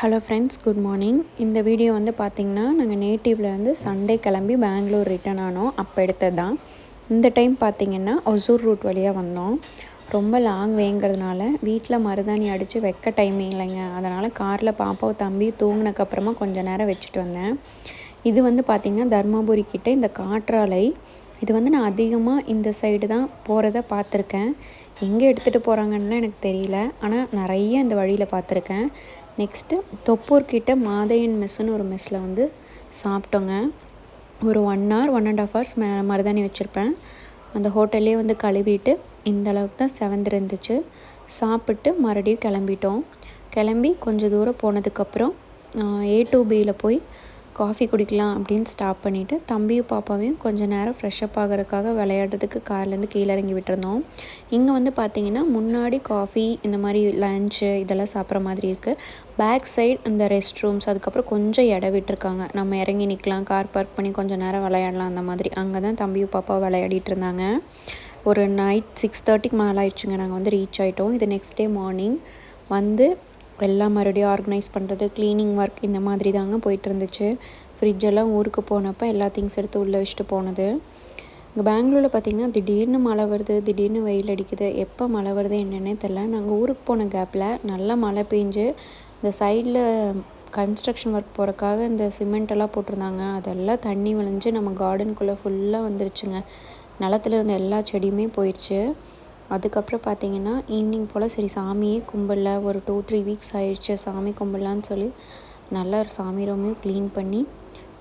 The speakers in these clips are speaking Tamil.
ஹலோ ஃப்ரெண்ட்ஸ் குட் மார்னிங் இந்த வீடியோ வந்து பார்த்திங்கன்னா நாங்கள் நேட்டிவில் வந்து சண்டே கிளம்பி பெங்களூர் ரிட்டர்ன் ஆனோம். அப்போ எடுத்தது தான் இந்த டைம் பார்த்திங்கன்னா ஒசூர் ரூட் வழியாக வந்தோம். ரொம்ப லாங் வேங்கிறதுனால வீட்டில் மருதாணி அடித்து வைக்க டைம் இல்லைங்க. அதனால் காரில் பாப்பாவை தம்பி தூங்கினக்கப்புறமா கொஞ்சம் நேரம் வச்சுட்டு வந்தேன். இது வந்து பார்த்திங்கன்னா தர்மபுரி கிட்டே இந்த காற்றாலை. இது வந்து நான் அதிகமாக இந்த சைடு தான் போகிறத பார்த்துருக்கேன் எங்கே எடுத்துகிட்டு போகிறாங்கன்னு எனக்கு தெரியல. ஆனால் நிறைய இந்த வழியில் பார்த்துருக்கேன் நெக்ஸ்ட்டு தொப்பூர்கிட்ட மாதையன் மெஸ்ஸுன்னு ஒரு மெஸ்ஸில் வந்து சாப்பிட்டோங்க. ஒரு one hour one and half hours மே மருதாணி வச்சுருப்பேன். அந்த ஹோட்டல்லே வந்து கழுவிட்டு இந்த அளவுக்கு தான் செவந்திருந்துச்சு சாப்பிட்டு மறுபடியும் கிளம்பிட்டோம். கிளம்பி கொஞ்சம் தூரம் போனதுக்கப்புறம் ஏ டூ பியில் போய் காஃபி குடிக்கலாம் அப்படின்னு ஸ்டாப் பண்ணிவிட்டு தம்பியும் பாப்பாவையும் கொஞ்சம் நேரம் ஃப்ரெஷ்அப் ஆகிறதுக்காக விளையாடுறதுக்கு கார்லேருந்து கீழே இறங்கி விட்டுருந்தோம். இங்கே வந்து பார்த்திங்கன்னா முன்னாடி காஃபி இந்த மாதிரி லஞ்சு இதெல்லாம் சாப்பிட்ற மாதிரி இருக்குது பேக் சைட் இந்த ரெஸ்ட் ரூம்ஸ் அதுக்கப்புறம் கொஞ்சம் இடம் விட்டுருக்காங்க. நம்ம இறங்கி நிற்கலாம் கார் பார்க் பண்ணி கொஞ்சம் நேரம் விளையாடலாம் அந்த மாதிரி. அங்கே தான் தம்பியும் பாப்பா விளையாடிட்டு இருந்தாங்க. ஒரு நைட் சிக்ஸ் தேர்ட்டிக்கு மேலே ஆயிடுச்சுங்க. நாங்கள் வந்து ரீச் ஆகிட்டோம் இது நெக்ஸ்ட் டே மார்னிங் வந்து எல்லாம் மறுபடியும் ஆர்கனைஸ் பண்ணுறது க்ளீனிங் ஒர்க் இந்த மாதிரி தாங்க போயிட்டு இருந்துச்சு ஃப்ரிட்ஜெல்லாம் ஊருக்கு போனப்போ எல்லா திங்ஸ் எடுத்து உள்ளே வச்சுட்டு போனது. இங்கே பெங்களூரில் பார்த்திங்கன்னா திடீர்னு மழை வருது திடீர்னு வெயில் அடிக்குது. எப்போ மழை வருது என்னென்னே தெரில நாங்கள் ஊருக்கு போன கேப்பில் நல்லா மழை பெஞ்சு இந்த சைடில் கன்ஸ்ட்ரக்ஷன் ஒர்க் போகிறக்காக இந்த சிமெண்ட்டெல்லாம் போட்டிருந்தாங்க. அதெல்லாம் தண்ணி விளைஞ்சு நம்ம கார்டனுக்குள்ளே ஃபுல்லாக வந்துருச்சுங்க. நிலத்துல இருந்த எல்லா செடியுமே போயிடுச்சு அதுக்கப்புறம் பார்த்தீங்கன்னா ஈவினிங் போல் சரி சாமியே கும்பிடல. ஒரு டூ த்ரீ வீக்ஸ் ஆயிடுச்சு. சாமி கும்பலான்னு சொல்லி நல்லா சாமி ரூமையும் க்ளீன் பண்ணி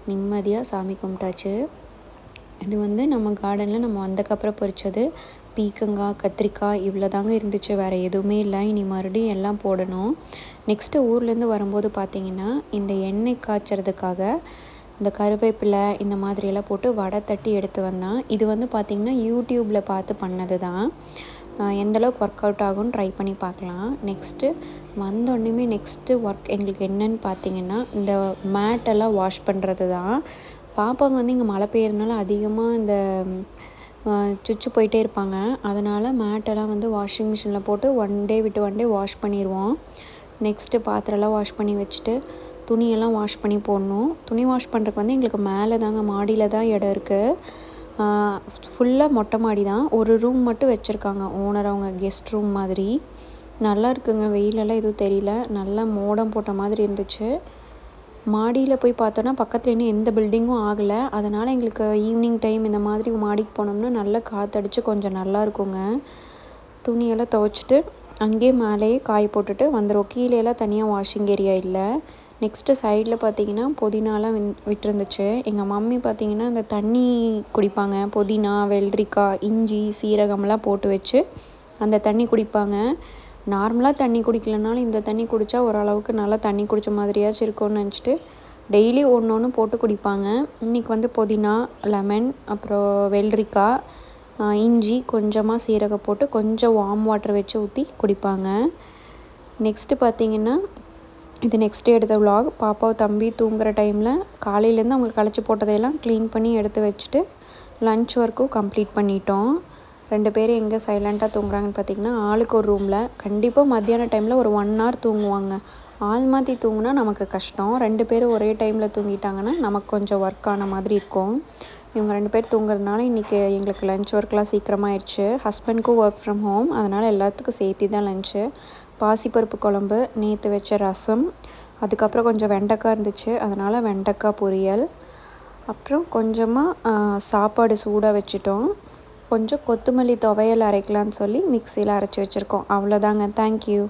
நிம்மதியாக சாமி கும்பிட்டாச்சு. இது வந்து நம்ம கார்டனில் நம்ம வந்தக்கப்புறம் பறித்தது பீக்கங்காய் கத்திரிக்காய் இவ்வளோ தாங்க இருந்துச்சு. வேறு எதுவுமே இல்லை. இனி மறுபடியும் எல்லாம் போடணும். நெக்ஸ்ட்டு ஊர்லேருந்து வரும்போது பார்த்திங்கன்னா இந்த எண்ணெய் காய்ச்சறதுக்காக இந்த கருவேப்பிலை இந்த மாதிரியெல்லாம் போட்டு வடை தட்டி எடுத்து வந்தேன். இது வந்து பார்த்திங்கன்னா யூடியூப்பில் பார்த்து பண்ணது தான் எந்தளவுக்கு ஒர்க் அவுட் ஆகும்னு ட்ரை பண்ணி பார்க்கலாம். நெக்ஸ்ட்டு வந்தோடனேமே நெக்ஸ்ட்டு ஒர்க் எங்களுக்கு என்னன்னு பார்த்தீங்கன்னா இந்த மேட்டெல்லாம் வாஷ் பண்ணுறது தான். பாப்பாங்க வந்து இங்கே மழை பெய்யறதுனால அதிகமாக இந்த சுச்சு போயிட்டே இருப்பாங்க. அதனால் மேட்டெல்லாம் வந்து வாஷிங் மிஷினில் போட்டு ஒன் டே விட்டு ஒன் டே வாஷ் பண்ணிடுவோம் நெக்ஸ்ட்டு பாத்திரம்லாம் வாஷ் பண்ணி வச்சுட்டு துணியெல்லாம் வாஷ் பண்ணி போடணும். துணி வாஷ் பண்ணுறதுக்கு வந்து எங்களுக்கு மேலே தாங்க மாடியில் தான் இடம் இருக்குது ஃபுல்லாக மொட்டை மாடி தான். ஒரு ரூம் மட்டும் வச்சுருக்காங்க. ஓனர் அவங்க கெஸ்ட் ரூம் மாதிரி. நல்லா இருக்குங்க. வெயிலெல்லாம் எதுவும் தெரியல. நல்லா மோடம் போட்ட மாதிரி இருந்துச்சு. மாடியில் போய் பார்த்தோன்னா பக்கத்தில் இன்னும் எந்த பில்டிங்கும் ஆகலை. அதனால் எங்களுக்கு ஈவினிங் டைம் இந்த மாதிரி மாடிக்கு போனோம்னா நல்லா காற்றடிச்சு கொஞ்சம் நல்லா இருக்குங்க. துணியெல்லாம் துவைச்சிட்டு அங்கேயே மேலேயே காய போட்டுட்டு வந்துடும் கீழேலாம் தனியாக வாஷிங் ஏரியா இல்லை. நெக்ஸ்ட்டு சைடில் பார்த்தீங்கன்னா புதினாலாம் விட்டுருந்துச்சு. எங்கள் மம்மி பார்த்தீங்கன்னா அந்த தண்ணி குடிப்பாங்க. புதினா வெள்ளரிக்காய் இஞ்சி சீரகம்லாம் போட்டு வச்சு அந்த தண்ணி குடிப்பாங்க. நார்மலாக தண்ணி குடிக்கலனாலும் இந்த தண்ணி குடித்தா ஓரளவுக்கு நல்லா தண்ணி குடித்த மாதிரியாச்சும் இருக்கும்னு நினச்சிட்டு டெய்லி ஒன்று ஒன்று போட்டு குடிப்பாங்க. இன்றைக்கி வந்து புதினா லெமன் அப்புறம் வெள்ளரிக்காய் இஞ்சி கொஞ்சமாக சீரகம் போட்டு கொஞ்சம் வார்ம் வாட்டர் வச்சு ஊற்றி குடிப்பாங்க. நெக்ஸ்ட்டு பார்த்திங்கன்னா இது நெக்ஸ்ட் எடுத்த விலாக் பாப்பாவை தம்பி தூங்குகிற டைமில் காலையிலேருந்து அவங்க களைச்சி போட்டதையெல்லாம் க்ளீன் பண்ணி எடுத்து வச்சுட்டு லன்ச் ஒர்க்கும் கம்ப்ளீட் பண்ணிட்டோம். ரெண்டு பேரும் எங்கே சைலண்ட்டாக தூங்குறாங்கன்னு பார்த்தீங்கன்னா ஆளுக்கு ஒரு ரூமில் கண்டிப்பாக மத்தியான டைமில் ஒரு ஒன் ஹவர் தூங்குவாங்க. ஆள் மாற்றி தூங்குனா நமக்கு கஷ்டம். ரெண்டு பேரும் ஒரே டைமில் தூங்கிட்டாங்கன்னா நமக்கு கொஞ்சம் ஒர்க் ஆன மாதிரி இருக்கும். இவங்க ரெண்டு பேர் தூங்குறதுனால இன்றைக்கி எங்களுக்கு லன்ச் ஒர்க்லாம் சீக்கிரமாகிடுச்சு ஹஸ்பண்ட்க்கும் ஒர்க் ஃப்ரம் ஹோம் அதனால் எல்லாத்துக்கும் சேர்த்து தான் லஞ்சு பாசிப்பருப்பு குழம்பு நேற்று வச்ச ரசம் அதுக்கப்புறம் கொஞ்சம் வெண்டைக்காய் இருந்துச்சு. அதனால் வெண்டைக்காய் பொரியல். அப்புறம் கொஞ்சமாக சாப்பாடு சூடாக வச்சுட்டோம். கொஞ்சம் கொத்தமல்லி துவையல் அரைக்கலான்னு சொல்லி மிக்சியில் அரைச்சி வச்சுருக்கோம். அவ்வளோதாங்க தேங்க்யூ